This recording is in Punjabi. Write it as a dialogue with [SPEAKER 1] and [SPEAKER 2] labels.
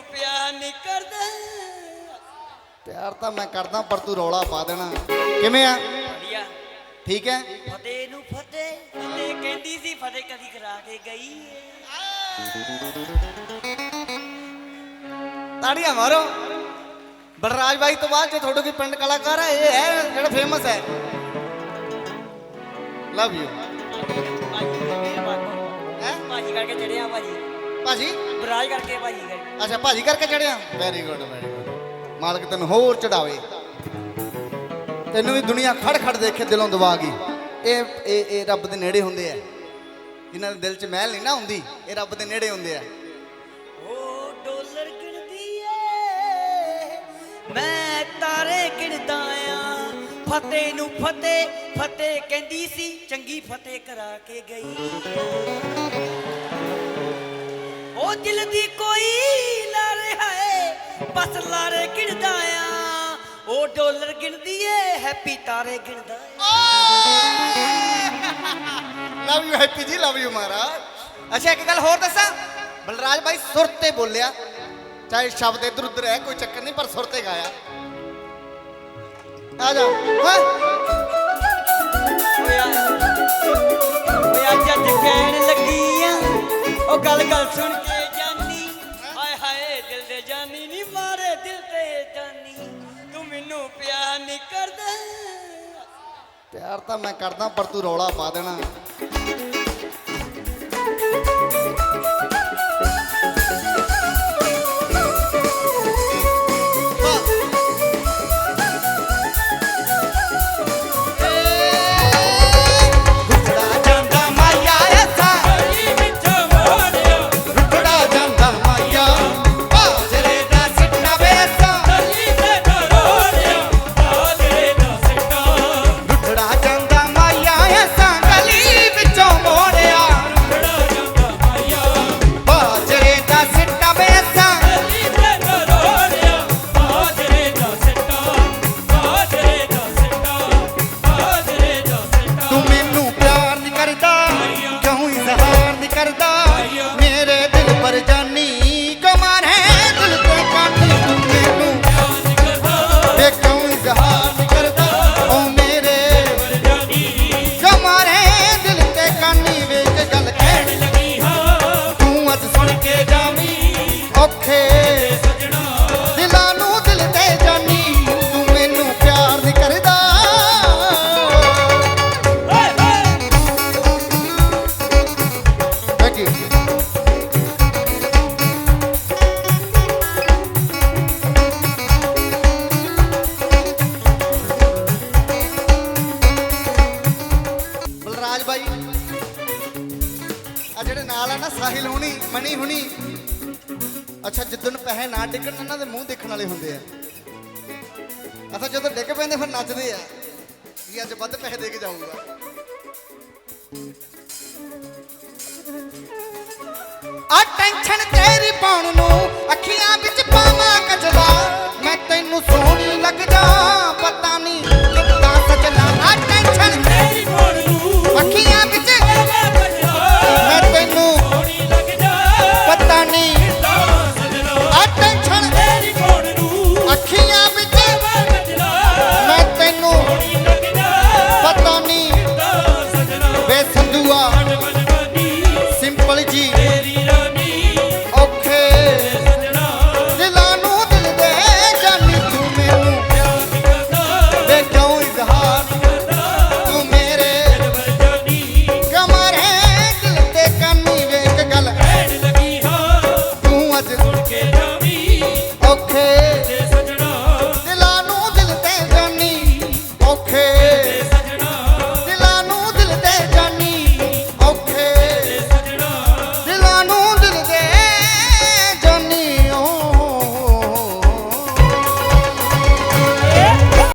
[SPEAKER 1] ਮੈਨੂੰ ਪਿਆਰ ਨਹੀਂ ਕਰਦਾ।
[SPEAKER 2] ਪਿਆਰ ਤਾਂ ਮੈਂ ਕਰਦਾ ਪਰ ਤੂੰ ਰੌਲਾ ਪਾ ਦੇਣਾ। ਕਿਵੇਂ ਆ?
[SPEAKER 1] ਵਧੀਆ।
[SPEAKER 2] ਠੀਕ ਹੈ?
[SPEAKER 1] ਫਤਿਹ ਨੂੰ ਫਤਿਹ। ਫਤਿਹ ਕਹਿੰਦੀ ਸੀ ਫਤਿਹ ਕਦੀ ਕਰਾ ਕੇ ਗਈ।
[SPEAKER 2] ਤਾੜੀਆਂ ਮਾਰੋ। ਬਲਰਾਜ ਬਾਈ ਤੋਂ ਬਾਅਦ ਜੇ ਤੁਹਾਡੇ ਕੋਈ ਪਿੰਡ ਕਲਾਕਾਰ ਹੈ ਇਹ ਹੈ ਜਿਹੜਾ ਫੇਮਸ ਹੈ। ਲਵ ਯੂ
[SPEAKER 1] ਭਾਜੀ ਕਰਕੇ ਚੜਿਆ ਭਾਜੀ
[SPEAKER 2] ਭਾਜੀ?
[SPEAKER 1] ਬਰਾਜ ਕਰਕੇ ਭਾਜੀ
[SPEAKER 2] ਅੱਛਾ ਭਾਜੀ ਕਰਕੇ ਚੜਿਆ? ਵੈਰੀ ਗੁੱਡ ਵੈਰੀ ਗੁੱਡ ਮਾਲਕ ਤੈਨੂੰ ਹੋਰ ਚੜਾਵੇ। ਤੈਨੂੰ ਵੀ ਦੁਨੀਆ ਖੜ ਖੜ ਦੇਖੇ ਦਿਲੋਂ ਦਵਾ ਗਈ ਇਹ ਇਹ ਇਹ ਰੱਬ ਦੇ ਨੇੜੇ ਹੁੰਦੇ ਆ। ਜਿਨ੍ਹਾਂ ਦੇ ਦਿਲ 'ਚ ਮਹਿਲ ਨਹੀਂ ਨਾ ਹੁੰਦੀ ਇਹ ਰੱਬ ਦੇ ਨੇੜੇ ਹੁੰਦੇ ਆ।
[SPEAKER 1] ਉਹ ਡਾਲਰ ਗਿਣਦੀ ਏ ਮੈਂ ਤਾਰੇ ਗਿਣਦਾ ਆ। ਫਤਿਹ ਨੂੰ ਫਤਿਹ ਫਤਿਹ ਕਹਿੰਦੀ ਸੀ ਚੰਗੀ ਫਤਿਹ ਕਰਾ ਕੇ ਗਈ। ਉਹ ਦਿਲ ਦੀ ਕੋਈ ਲਾਰੇ ਗਿਣਦਾ ਆ। ਉਹ ਡਾਲਰ ਗਿਣਦੀ ਏ ਹੈਪੀ ਤਾਰੇ ਗਿਣਦਾ
[SPEAKER 2] love you Happy ji love you ਮਹਾਰਾਜ। ਅੱਛਾ ਇੱਕ ਗੱਲ ਹੋਰ ਦੱਸਾਂ? ਬਲਰਾਜ ਭਾਈ ਸੁਰ ਤੇ ਬੋਲਿਆ। ਚਾਹੇ ਸ਼ਬਦ ਇਧਰ ਉਧਰ ਹੈ ਕੋਈ ਚੱਕਰ ਨਹੀਂ ਪਰ ਸੁਰ ਤੇ ਗਾਇਆ। ਆ ਜਾ। ਹਾਂ?
[SPEAKER 1] ਓਏ ਅੱਜ ਅੱਜ ਕਹਿਣ ਲੱਗੀ ਆ ਉਹ ਗੱਲ ਗੱਲ ਸੁਣ ਨਹੀਂ ਕਰਦਾ
[SPEAKER 2] ਪਿਆਰ ਤਾਂ ਮੈਂ ਕਰਦਾ ਪਰ ਤੂੰ ਰੌਲਾ ਪਾ ਦੇਣਾ। ਕਰਦਾ। ਮੇਰੇ ਦਿਲ ਪਰ ਜਾਨੀ ਬਲਰਾਜ ਬਾਈ। ਆ ਜਿਹੜੇ ਨਾਲ ਆ ਨਾ, ਸਾਹਿਲ ਹੁਣੀ ਮਣੀ ਹੁਣੀ। ਅੱਛਾ, ਜਿੱਦਣ ਪੈਸੇ ਨਾ ਡਿੱਗਣ ਇਹਨਾਂ ਦੇ ਮੂੰਹ ਦੇਖਣ ਵਾਲੇ ਹੁੰਦੇ ਆ। ਅੱਛਾ, ਜਦੋਂ ਡਿੱਗ ਪੈਂਦੇ, ਫਿਰ ਨੱਚਦੇ ਆ ਵੀ ਅੱਜ ਵੱਧ ਪੈਸੇ ਦੇ ਕੇ ਜਾਊਗਾ। ਆ ਟੈਨਸ਼ਨ ਤੇਰੀ ਪਾ